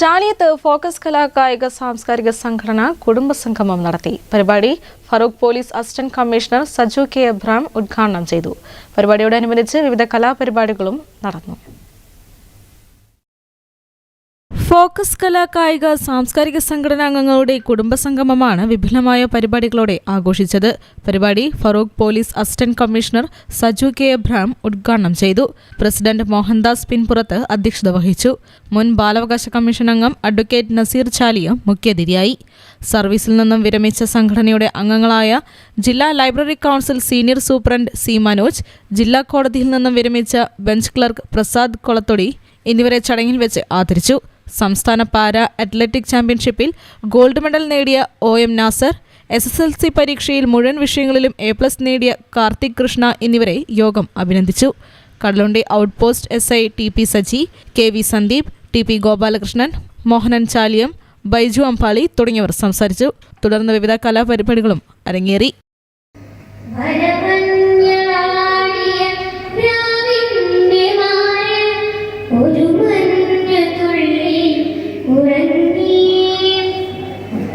ചാലിയത്ത് focus കലാകായിക സാംസ്കാരിക സംഘടന കുടുംബ സംഗമം നടത്തി. പരിപാടി Feroke police assistant commissioner Saju K Abraham ഉദ്ഘാടനം ചെയ്തു. പരിപാടിയോടനുബന്ധിച്ച് വിവിധ കലാപരിപാടികളും നടന്നു. ഫോക്കസ് കലാ കായിക സാംസ്കാരിക സംഘടനാംഗങ്ങളുടെ കുടുംബസംഗമമാണ് വിപുലമായ പരിപാടികളോടെ ആഘോഷിച്ചത്. പരിപാടി Feroke police assistant commissioner Saju K Abraham ഉദ്ഘാടനം ചെയ്തു. പ്രസിഡന്റ് മോഹൻദാസ് പിൻപുറത്ത് അധ്യക്ഷത വഹിച്ചു. മുൻ ബാലാവകാശ കമ്മീഷൻ അംഗം അഡ്വക്കേറ്റ് നസീർ ചാലിയ മുഖ്യാതിഥിയായി. സർവീസിൽ നിന്നും വിരമിച്ച സംഘടനയുടെ അംഗങ്ങളായ ജില്ലാ library council senior superintendent C Manoj ജില്ലാ കോടതിയിൽ നിന്നും വിരമിച്ച ബെഞ്ച് ക്ലർക്ക് പ്രസാദ് കൊളത്തൊടി എന്നിവരെ ചടങ്ങിൽ വെച്ച് ആദരിച്ചു. സംസ്ഥാന പാര അത്ലറ്റിക് ചാമ്പ്യൻഷിപ്പിൽ ഗോൾഡ് മെഡൽ നേടിയ O M Nasar S S L C പരീക്ഷയിൽ മുഴുവൻ വിഷയങ്ങളിലും എ പ്ലസ് നേടിയ കാർത്തിക് കൃഷ്ണ എന്നിവരെ യോഗം അഭിനന്ദിച്ചു. Kadalundi outpost S I T P Saji K V Sandeep T P Gopalakrishnan Mohanan Chaliyam Baiju Ambali തുടങ്ങിയവർ സംസാരിച്ചു. തുടർന്ന് വിവിധ കലാപരിപാടികളും അരങ്ങേറി.